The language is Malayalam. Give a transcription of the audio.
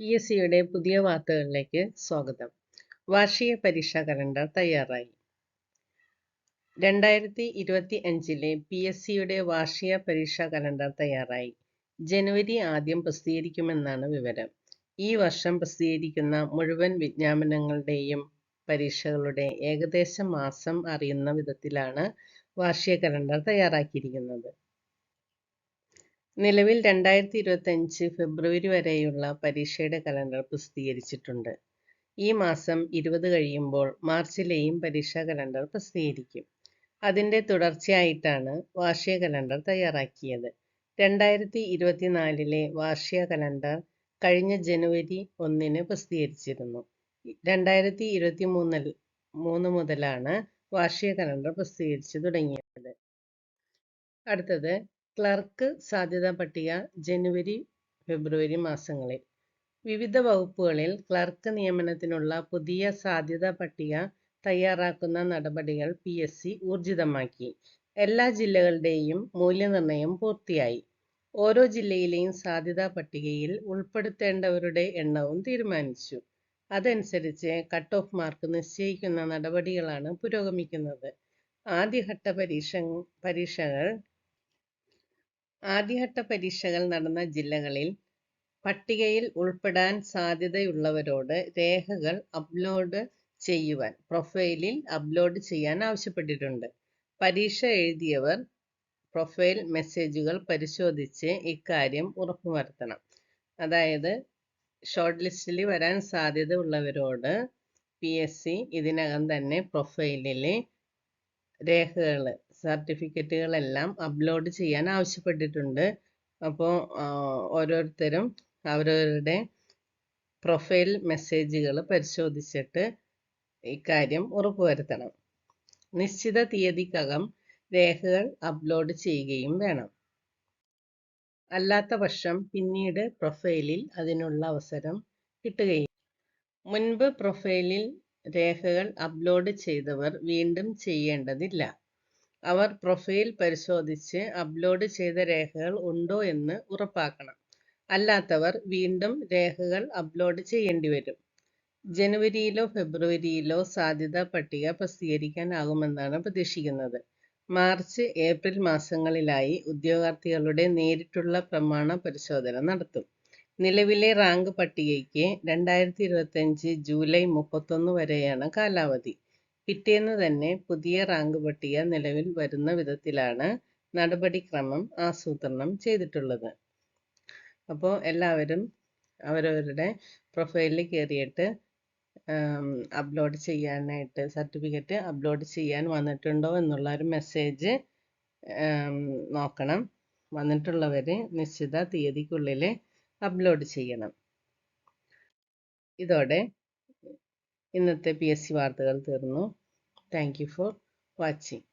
പി എസ് സിയുടെ പുതിയ വാർത്തകളിലേക്ക് സ്വാഗതം. വാർഷിക പരീക്ഷാ കലണ്ടർ തയ്യാറായി. രണ്ടായിരത്തി ഇരുപത്തി അഞ്ചിലെ പി എസ് സിയുടെ വാർഷിക പരീക്ഷാ കലണ്ടർ തയ്യാറായി. ജനുവരി ആദ്യം പ്രസിദ്ധീകരിക്കുമെന്നാണ് വിവരം. ഈ വർഷം പ്രസിദ്ധീകരിക്കുന്ന മുഴുവൻ വിജ്ഞാപനങ്ങളുടെയും പരീക്ഷകളുടെ ഏകദേശ മാസം അറിയുന്ന വിധത്തിലാണ് വാർഷിക കലണ്ടർ തയ്യാറാക്കിയിരിക്കുന്നത്. നിലവിൽ രണ്ടായിരത്തി ഇരുപത്തഞ്ച് ഫെബ്രുവരി വരെയുള്ള പരീക്ഷയുടെ കലണ്ടർ പ്രസിദ്ധീകരിച്ചിട്ടുണ്ട്. ഈ മാസം ഇരുപത് കഴിയുമ്പോൾ മാർച്ചിലെയും പരീക്ഷാ കലണ്ടർ പ്രസിദ്ധീകരിക്കും. അതിന്റെ തുടർച്ചയായിട്ടാണ് വാർഷിക കലണ്ടർ തയ്യാറാക്കിയത്. രണ്ടായിരത്തി ഇരുപത്തിനാലിലെ വാർഷിക കലണ്ടർ കഴിഞ്ഞ ജനുവരി ഒന്നിന് പ്രസിദ്ധീകരിച്ചിരുന്നു. രണ്ടായിരത്തി ഇരുപത്തി മൂന്നിൽ മൂന്ന് മുതലാണ് വാർഷിക കലണ്ടർ പ്രസിദ്ധീകരിച്ചു തുടങ്ങിയത്. അടുത്തത് ക്ലർക്ക് സാധ്യതാ പട്ടിക ജനുവരി ഫെബ്രുവരി മാസങ്ങളിൽ. വിവിധ വകുപ്പുകളിൽ ക്ലർക്ക് നിയമനത്തിനുള്ള പുതിയ സാധ്യതാ പട്ടിക തയ്യാറാക്കുന്ന നടപടികൾ പി എസ് സി ഊർജിതമാക്കി. എല്ലാ ജില്ലകളുടെയും മൂല്യനിർണയം പൂർത്തിയായി. ഓരോ ജില്ലയിലെയും സാധ്യതാ പട്ടികയിൽ ഉൾപ്പെടുത്തേണ്ടവരുടെ എണ്ണവും തീരുമാനിച്ചു. അതനുസരിച്ച് കട്ട് ഓഫ് മാർക്ക് നിശ്ചയിക്കുന്ന നടപടികളാണ് പുരോഗമിക്കുന്നത്. ആദ്യഘട്ട പരീക്ഷ പരീക്ഷകൾ ആദ്യഘട്ട പരീക്ഷകൾ നടന്ന ജില്ലകളിൽ പട്ടികയിൽ ഉൾപ്പെടാൻ സാധ്യതയുള്ളവരോട് രേഖകൾ അപ്ലോഡ് ചെയ്യുവാൻ പ്രൊഫൈലിൽ അപ്ലോഡ് ചെയ്യാൻ ആവശ്യപ്പെട്ടിട്ടുണ്ട്. പരീക്ഷ എഴുതിയവർ പ്രൊഫൈൽ മെസ്സേജുകൾ പരിശോധിച്ച് ഇക്കാര്യം ഉറപ്പുവരുത്തണം. അതായത് ഷോർട്ട് ലിസ്റ്റിൽ വരാൻ സാധ്യത ഉള്ളവരോട് പി എസ് സി ഇതിനകം തന്നെ പ്രൊഫൈലിൽ രേഖകൾ സർട്ടിഫിക്കറ്റുകളെല്ലാം അപ്ലോഡ് ചെയ്യാൻ ആവശ്യപ്പെട്ടിട്ടുണ്ട്. അപ്പോൾ ഓരോരുത്തരും അവരവരുടെ പ്രൊഫൈൽ മെസ്സേജുകൾ പരിശോധിച്ചിട്ട് ഇക്കാര്യം ഉറപ്പുവരുത്തണം. നിശ്ചിത തീയതിക്കകം രേഖകൾ അപ്ലോഡ് ചെയ്യുകയും വേണം. അല്ലാത്ത പക്ഷം പിന്നീട് പ്രൊഫൈലിൽ അതിനുള്ള അവസരം കിട്ടുകയും മുൻപ് പ്രൊഫൈലിൽ രേഖകൾ അപ്ലോഡ് ചെയ്തവർ വീണ്ടും ചെയ്യേണ്ടതില്ല. അവർ പ്രൊഫൈൽ പരിശോധിച്ച് അപ്ലോഡ് ചെയ്ത രേഖകൾ ഉണ്ടോ എന്ന് ഉറപ്പാക്കണം. അല്ലാത്തവർ വീണ്ടും രേഖകൾ അപ്ലോഡ് ചെയ്യേണ്ടി വരും. ജനുവരിയിലോ ഫെബ്രുവരിയിലോ സാധ്യതാ പട്ടിക പ്രസിദ്ധീകരിക്കാനാകുമെന്നാണ് പ്രതീക്ഷിക്കുന്നത്. മാർച്ച് ഏപ്രിൽ മാസങ്ങളിലായി ഉദ്യോഗാർത്ഥികളുടെ നേരിട്ടുള്ള പ്രമാണ പരിശോധന നടത്തും. നിലവിലെ റാങ്ക് പട്ടികയ്ക്ക് രണ്ടായിരത്തി ഇരുപത്തഞ്ച് ജൂലൈ മുപ്പത്തൊന്ന് വരെയാണ് കാലാവധി. പിറ്റേന്ന് തന്നെ പുതിയ റാങ്ക് പട്ടിക നിലവിൽ വരുന്ന വിധത്തിലാണ് നടപടിക്രമം ആസൂത്രണം ചെയ്തിട്ടുള്ളത്. അപ്പോൾ എല്ലാവരും അവരവരുടെ പ്രൊഫൈലിൽ കയറിയിട്ട് അപ്ലോഡ് ചെയ്യാനായിട്ട് സർട്ടിഫിക്കറ്റ് അപ്ലോഡ് ചെയ്യാൻ വന്നിട്ടുണ്ടോ എന്നുള്ള ഒരു മെസ്സേജ് നോക്കണം. വന്നിട്ടുള്ളവർ നിശ്ചിത തീയതിക്കുള്ളിൽ അപ്ലോഡ് ചെയ്യണം. ഇതോടെ ഇന്നത്തെ പി എസ് സി വാർത്തകൾ തീർന്നു. Thank you for watching